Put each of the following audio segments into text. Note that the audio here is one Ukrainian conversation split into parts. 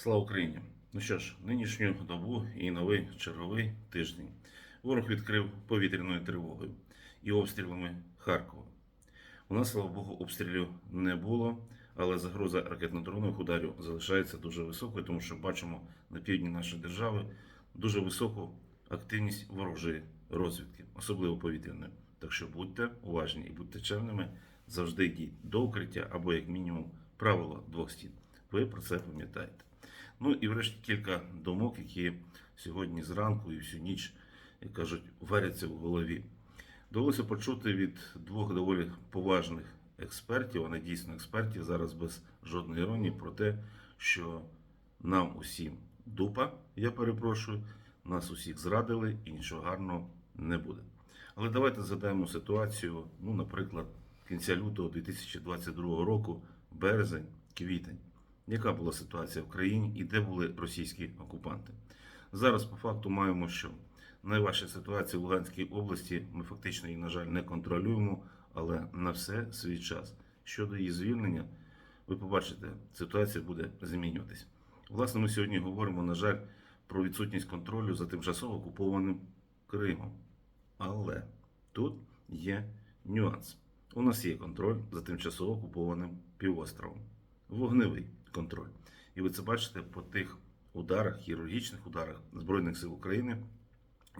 Слава Україні! Ну що ж, нинішню добу і новий черговий тиждень ворог відкрив повітряною тривогою і обстрілами Харкова. У нас, слава Богу, обстрілів не було, але загроза ракетно-дронових ударів залишається дуже високою, тому що бачимо на півдні нашої держави дуже високу активність ворожої розвідки, особливо повітряної. Так що будьте уважні і будьте чемними, завжди йдіть до укриття або, як мінімум, правило двох стін. Ви про це пам'ятаєте. Ну і врешті кілька думок, які сьогодні зранку і всю ніч, як кажуть, варяться в голові. Довелося почути від двох доволі поважних експертів, не дійсно експертів, зараз без жодної іронії, про те, що нам усім дупа, я перепрошую, нас усіх зрадили і нічого гарного не буде. Але давайте згадаємо ситуацію, ну, наприклад, кінця лютого 2022 року, березень, квітень. Яка була ситуація в країні і де були російські окупанти? Зараз по факту маємо, що найважча ситуація в Луганській області. Ми фактично її, на жаль, не контролюємо, але на все свій час. Щодо її звільнення, ви побачите, ситуація буде змінюватись. Власне, ми сьогодні говоримо, на жаль, про відсутність контролю за тимчасово окупованим Кримом. Але тут є нюанс. У нас є контроль за тимчасово окупованим півостровом. Вогневий контроль. І ви це бачите по тих ударах, хірургічних ударах Збройних сил України,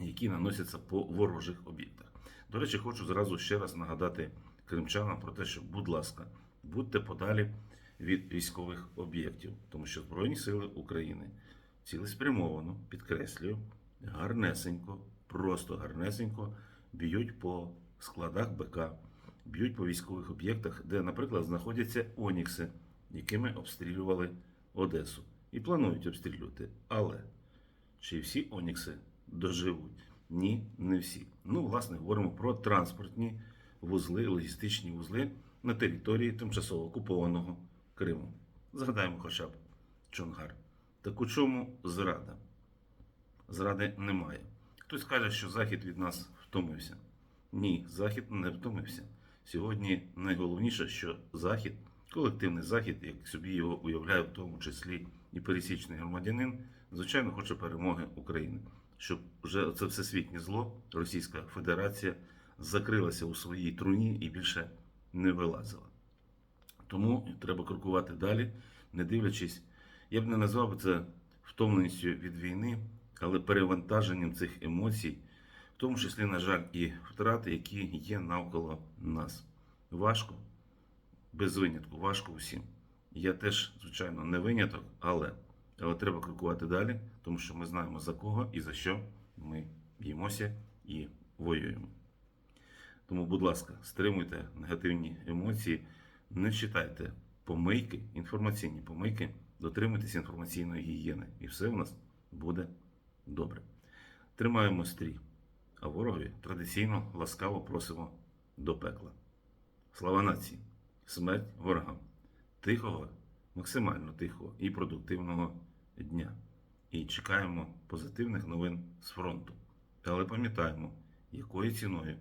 які наносяться по ворожих об'єктах. До речі, хочу зразу ще раз нагадати кримчанам про те, що, будь ласка, будьте подалі від військових об'єктів, тому що Збройні сили України цілеспрямовано, підкреслюю, гарнесенько, просто гарнесенько б'ють по складах БК, б'ють по військових об'єктах, де, наприклад, знаходяться Онікси, якими обстрілювали Одесу. І планують обстрілювати. Але чи всі Онікси доживуть? Ні, не всі. Ну, власне, говоримо про транспортні вузли, логістичні вузли на території тимчасово окупованого Криму. Згадаємо хоча б Чонгар. Так у чому зрада? Зради немає. Хтось каже, що Захід від нас втомився. Ні, Захід не втомився. Сьогодні найголовніше, що Захід, колективний Захід, як собі його уявляє, в тому числі і пересічний громадянин, звичайно, хоче перемоги України, щоб вже це всесвітнє зло Російська Федерація закрилася у своїй труні і більше не вилазила. Тому треба крокувати далі, не дивлячись, я б не назвав це втомленістю від війни, але перевантаженням цих емоцій, в тому числі, на жаль, і втрати, які є навколо нас. Важко, без винятку, важко усім. Я теж, звичайно, не виняток, але, але треба крокувати далі, тому що ми знаємо за кого і за що ми б'ємося і воюємо. Тому, будь ласка, стримуйте негативні емоції, не читайте помийки, інформаційні помийки, дотримуйтесь інформаційної гігієни, і все у нас буде добре. Тримаємо стрій, а ворогові традиційно ласкаво просимо до пекла. Слава нації! Смерть ворогам! Тихого, максимально тихого і продуктивного дня. І чекаємо позитивних новин з фронту. Але пам'ятаємо, якою ціною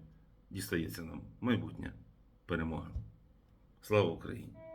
дістається нам майбутня перемога. Слава Україні!